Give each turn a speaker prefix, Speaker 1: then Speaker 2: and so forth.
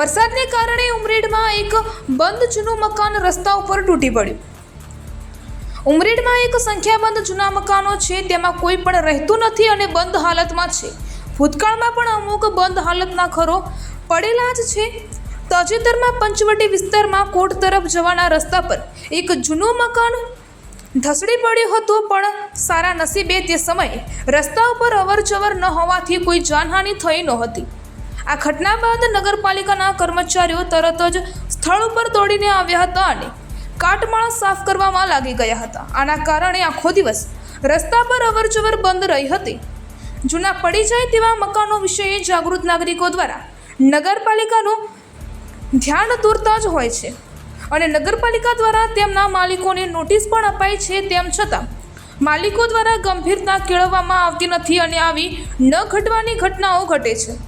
Speaker 1: વરસાદને કારણે ઉમરેડમાં એક બંધ જૂનું મકાન રસ્તા ઉપર તૂટી પડ્યું. ઉમરેડમાં એક સંખ્યાબંધ જૂના મકાનો છે, તેમાં કોઈ પણ રહેતું નથી અને બંધ હાલતમાં છે. ભૂતકાળમાં પણ અમુક બંધ હાલતના ઘરો પડેલા જ છે. તાજેતરમાં પંચવટી વિસ્તારમાં કોર્ટ તરફ જવાના રસ્તા પર એક જૂનું મકાન ધસડી પડ્યું હતું, પણ સારા નસીબે તે સમયે રસ્તા ઉપર અવરજવર ન હોવાથી કોઈ જાનહાનિ થઈ નહોતી આ ઘટના બાદ નગરપાલિકાના કર્મચારીઓ તરત જ સ્થળ ઉપર દોડીને આવ્યા હતા અને કાટમાળ સાફ કરવામાં લાગી ગયા હતા. આના કારણે આખો દિવસ રસ્તા પર અવરજવર બંધ રહી હતી. જૂના પડી જાય તેવા મકાનો વિશે જાગૃત નાગરિકો દ્વારા નગરપાલિકાનું ધ્યાન દોરતા જ હોય છે. અને નગરપાલિકા દ્વારા તેમના માલિકોને નોટિસ પણ અપાઈ છે તેમ છતાં માલિકો દ્વારા ગંભીરતા કેળવવામાં આવતી નથી અને આવી ન ઘટવાની ઘટનાઓ ઘટે છે.